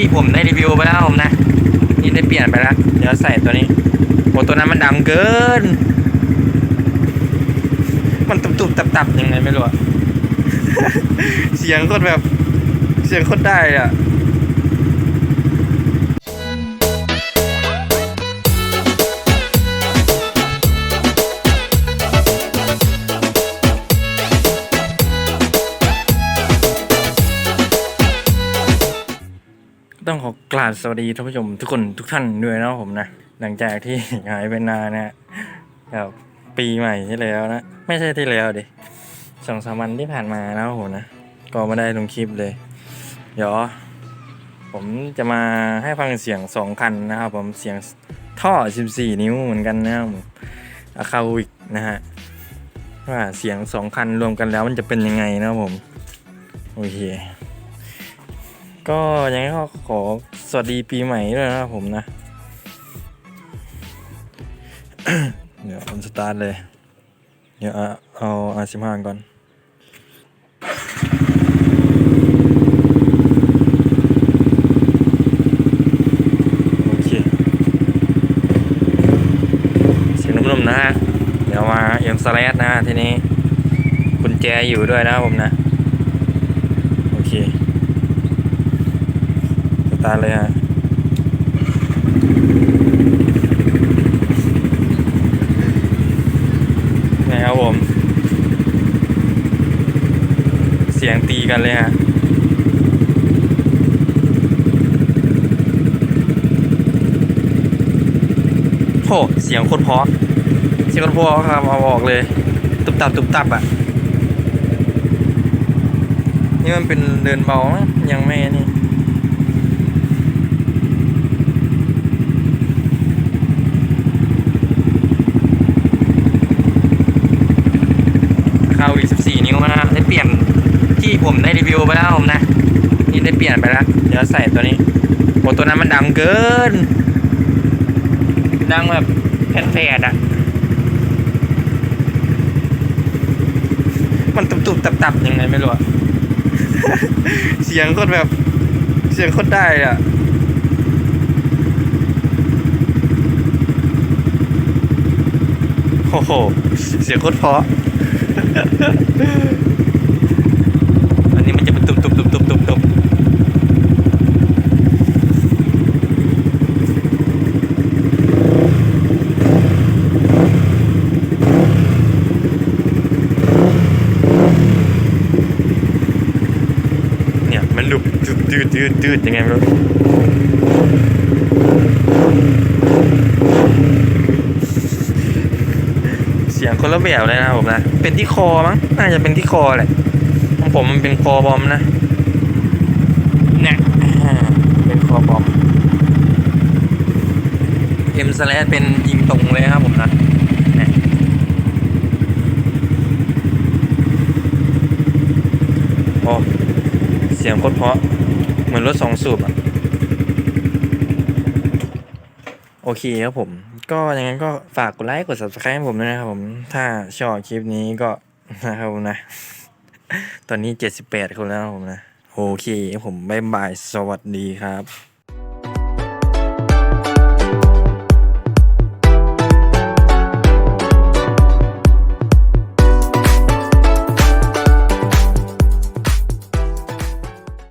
ที่ผมได้รีวิวไปแล้วผมนะ นี่ได้เปลี่ยนไปแล้ว เดี๋ยวใส่ตัวนี้โอ้ตัวนั้นมันดำเกิน มันตุบๆตับๆยังไงไม่รู้เสียงโคตรแบบ เสียงโคตรได้อะ ต้องขอกราบสวัสดีท่านผู้ชมทุกคนทุกท่านด้วยนะผมนะ หลังจากที่หายไปนานนะฮะแบบปีใหม่ที่แล้วนะ ไม่ใช่ที่แล้วดิสองสามวันที่ผ่านมานะผมนะ ก็ไม่ได้ลงคลิปเลย เดี๋ยว ผมจะมาให้ฟังเสียงสองคันนะครับ ผมเสียงท่อ 14 นิ้วเหมือนกันนะครับผมอะคาวิกนะฮะว่าเสียงสองคันรวมกันแล้วมันจะเป็นยังไงนะครับผม โอเค ก็ยังไงก็ขอสวัสดีปีใหม่ด้วยนะครับผมนะ เดี๋ยวผมสตาร์ทเลย เดี๋ยวเอาอาอาสิมห้าก่อนโอเคเสียงนุ่มๆนะฮะเดี๋ยวมาเอ็มสแลดนะฮะทีนี้กุญแจอยู่ด้วยนะครับผมนะ โอเค ส ตาเลยฮะนี่ครับผม เสียงตีกันเลยฮะโหเสียงโคตรพราะเสียงโคตรพราะครับเอาออกเลย ตุบตับตุบตับอะ นี่มันเป็นเดินเบาะยังไม่นี่ เข้าอีก14 นิ้วนะได้ เปลี่ยนที่ผมได้รีวิวไปแล้วผมนะ นี่ได้เปลี่ยนไปแล้ว เดี๋ยวใส่ตัวนี้โอ้ตัวนั้นมันดังเกิน ดังแบบแผดๆอะ มันตุบๆตับๆยังไงไม่รู้เสียงโคตรแบบ เสียงโคตรได้อะโอ้โห เสียงโคตรเพาะ อันนี้มันจะเป็นตุบตุบตุบตุบตุบตุบ เนี่ยมันหลุบดืดดืดดืดดืดยังไงไม่รู้เสียงคนละแบบเลยนะผมนะ เป็นที่คอมั้ง น่าจะเป็นที่คอแหละของผมมันเป็นคอบอมนะเนี่ยเป็นคอบอมเอ็มสแลเป็นยิงตรงเลยครับผมนะเนี่ยโอ้เสียง โคตรเพราะ เหมือนรถสองสูบอะโอเคครับผม ก็อย่างนั้นก็ฝากกดไลค์กด subscribe ให้ผมด้วยนะครับผม ถ้าชอบคลิปนี้ก็นะครับผมนะ ตอนนี้78คนแล้วนะครับผมนะ โอเคผมบายบาย สวัสดีครับ